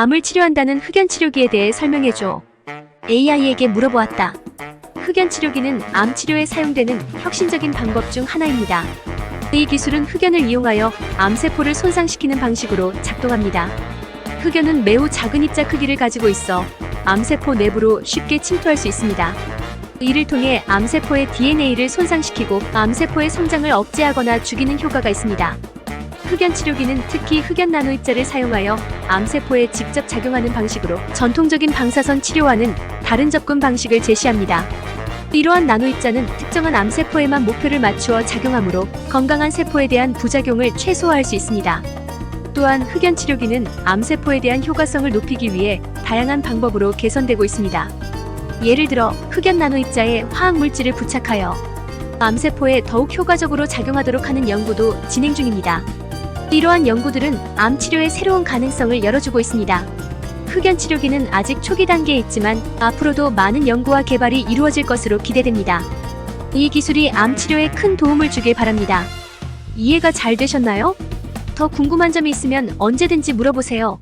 암을 치료한다는 흑연 치료기에 대해 설명해줘. AI에게 물어보았다. 흑연 치료기는 암 치료에 사용되는 혁신적인 방법 중 하나입니다. 이 기술은 흑연을 이용하여 암세포를 손상시키는 방식으로 작동합니다. 흑연은 매우 작은 입자 크기를 가지고 있어 암세포 내부로 쉽게 침투할 수 있습니다. 이를 통해 암세포의 DNA를 손상시키고 암세포의 성장을 억제하거나 죽이는 효과가 있습니다. 흑연 치료기는 특히 흑연 나노 입자를 사용하여 암세포에 직접 작용하는 방식으로 전통적인 방사선 치료와는 다른 접근 방식을 제시합니다. 이러한 나노 입자는 특정한 암세포에만 목표를 맞추어 작용하므로 건강한 세포에 대한 부작용을 최소화할 수 있습니다. 또한 흑연 치료기는 암세포에 대한 효과성을 높이기 위해 다양한 방법으로 개선되고 있습니다. 예를 들어 흑연 나노 입자에 화학 물질을 부착하여 암세포에 더욱 효과적으로 작용하도록 하는 연구도 진행 중입니다. 이러한 연구들은 암 치료의 새로운 가능성을 열어주고 있습니다. 흑연 치료기는 아직 초기 단계에 있지만 앞으로도 많은 연구와 개발이 이루어질 것으로 기대됩니다. 이 기술이 암 치료에 큰 도움을 주길 바랍니다. 이해가 잘 되셨나요? 더 궁금한 점이 있으면 언제든지 물어보세요.